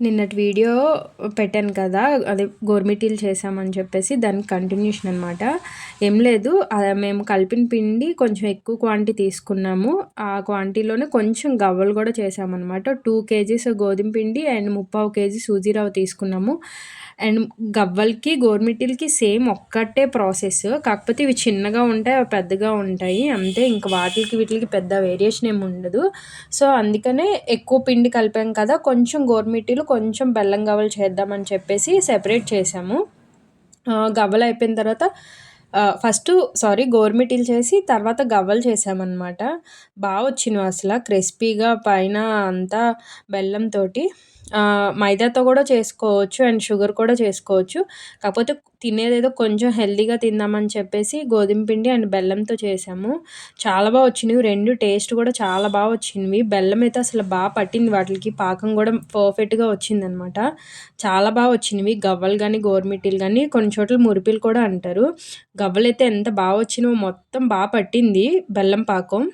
నిన్నటి వీడియో పెట్టాను కదా అదే గోర్మిటీలు చేసామని చెప్పేసి దానికి కంటిన్యూషన్ అనమాట ఏం లేదు మేము కలిపిన పిండి కొంచెం ఎక్కువ క్వాంటిటీ తీసుకున్నాము. ఆ క్వాంటిటీలోనే కొంచెం గవ్వలు కూడా చేసామన్నమాట టూ కేజీస్ గోధుమ పిండి అండ్ ముప్పావు కేజీ సూజీరావు తీసుకున్నాము. అండ్ గవ్వలకి గోర్మిటీలకి సేమ్ ఒక్కటే ప్రాసెస్ కాకపోతే ఇవి చిన్నగా ఉంటాయి అవి పెద్దగా ఉంటాయి. అంతే ఇంకా వాటికి వీటికి పెద్ద వేరియేషన్ ఏమి ఉండదు. సో అందుకనే ఎక్కువ పిండి కలిపాం కదా కొంచెం గోర్మిటీలు కొంచెం బెల్లం గవ్వలు చేద్దామని చెప్పేసి సెపరేట్ చేసాము గవ్వలు అయిపోయిన తర్వాత ఫస్ట్ సారీ గోర్మిటీలు చేసి తర్వాత గవ్వలు చేసామన్నమాట బాగా వచ్చినాయి అసలు క్రిస్పీగా పైన అంతా బెల్లంతో మైదాతో కూడా చేసుకోవచ్చు అండ్ షుగర్ కూడా చేసుకోవచ్చు. కాకపోతే తినేదేదో కొంచెం హెల్తీగా తిందామని చెప్పేసి గోధుమ పిండి అండ్ బెల్లంతో చేసాము. చాలా బాగా వచ్చినవి. రెండు టేస్ట్ కూడా చాలా బాగా వచ్చినవి. బెల్లం అయితే అసలు బాగా పట్టింది. వాటికి పాకం కూడా పర్ఫెక్ట్గా వచ్చిందనమాట. చాలా బాగా వచ్చినవి. గవ్వలు కానీ గోరుమిటీలు కానీ కొన్ని చోట్ల మురిపిలు కూడా అంటారు. గవ్వలు అయితే ఎంత బాగా వచ్చినవో మొత్తం బాగా పట్టింది బెల్లం పాకం.